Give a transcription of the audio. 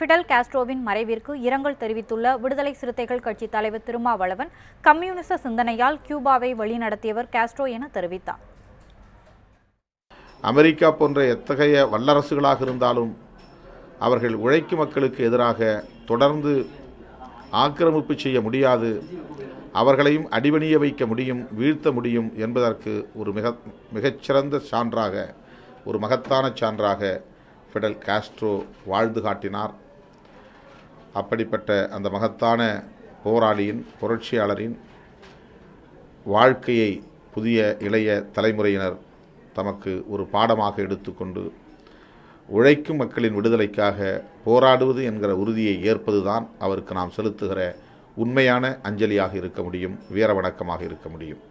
Fidel காஸ்ட்ரோவின் மறைவிற்கு இரங்கல் தெரிவித்துள்ள விடுதலை சிறுத்தைகள் கட்சி தலைவர் திருமாவளவன் கம்யூனிச சிந்தனையால் கியூபாவை வழிநடத்தியவர் காஸ்ட்ரோ என தெரிவித்தார். அமெரிக்கா போன்ற எத்தகைய வல்லரசுகளாக இருந்தாலும் அவர்கள் உழைக்கும் மக்களுக்கு எதிராக தொடர்ந்து ஆக்கிரமிப்பு செய்ய முடியாது. அவர்களையும் அடிபணிய வைக்க முடியும் வீழ்த்த முடியும் என்பதற்கு ஒரு மிக மிகச்சிறந்த சான்றாக ஒரு மகத்தான சான்றாக ஃபிடல் காஸ்ட்ரோ வாழ்ந்து காட்டினார். அப்படிப்பட்ட அந்த மகத்தான போராளியின் புரட்சியாளரின் வாழ்க்கையை புதிய இளைய தலைமுறையினர் தமக்கு ஒரு பாடமாக எடுத்துக்கொண்டு உழைக்கும் மக்களின் விடுதலைக்காக போராடுவது என்கிற உறுதியை ஏற்பதுதான் அவருக்கு நாம் செலுத்துகிற உண்மையான அஞ்சலியாக இருக்க முடியும் வீர வணக்கமாக இருக்க முடியும்.